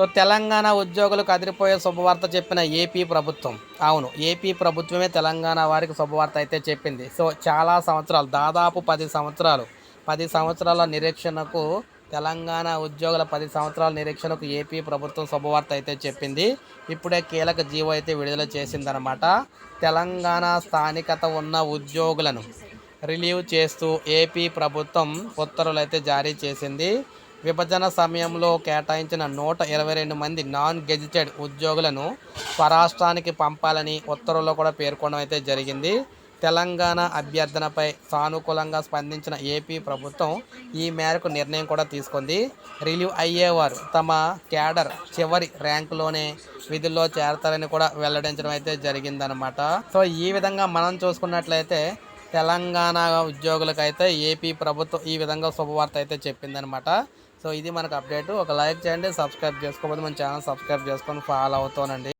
So Telangana ఉద్యోగులకు అదిరిపోయే శుభవార్త చెప్పిన ఏపీ ప్రభుత్వం. అవును ఏపీ ప్రభుత్వమే తెలంగాణ వారికి శుభవార్త అయితే చెప్పింది. సో చాలా సంవత్సరాలు దాదాపు పది సంవత్సరాలు పది సంవత్సరాల నిరీక్షణకు తెలంగాణ ఉద్యోగుల పది సంవత్సరాల నిరీక్షణకు ఏపీ ప్రభుత్వం శుభవార్త అయితే చెప్పింది. ఇప్పుడే కీలక జీవో అయితే విడుదల చేసిందనమాట తెలంగాణ స్థానికత ఉన్న ఉద్యోగులను రిలీవ్ చేస్తూ ఏపీ ప్రభుత్వం ఉత్తర్వులు అయితే జారీ చేసింది. విభజన సమయంలో కేటాయించిన నూట ఇరవై రెండు మంది నాన్ గెజిటెడ్ ఉద్యోగులను స్వరాష్ట్రానికి పంపాలని ఉత్తర్వుల్లో కూడా పేర్కొనడం అయితే జరిగింది. తెలంగాణ అభ్యర్థనపై సానుకూలంగా స్పందించిన ఏపీ ప్రభుత్వం ఈ మేరకు నిర్ణయం కూడా తీసుకుంది. రిలీవ్ అయ్యేవారు తమ క్యాడర్ చివరి ర్యాంకులోనే విధుల్లో చేరతారని కూడా వెల్లడించడం అయితే జరిగిందనమాట సో ఈ విధంగా మనం చూసుకున్నట్లయితే తెలంగాణ ఉద్యోగులకైతే ఏపీ ప్రభుత్వం ఈ విధంగా శుభవార్త అయితే చెప్పిందనమాట సో ఇది మనకు అప్డేట్. ఒక లైక్ చేయండి సబ్స్క్రైబ్ చేసుకోకపోతే మన ఛానల్ సబ్స్క్రైబ్ చేసుకొని ఫాలో అవుతానండి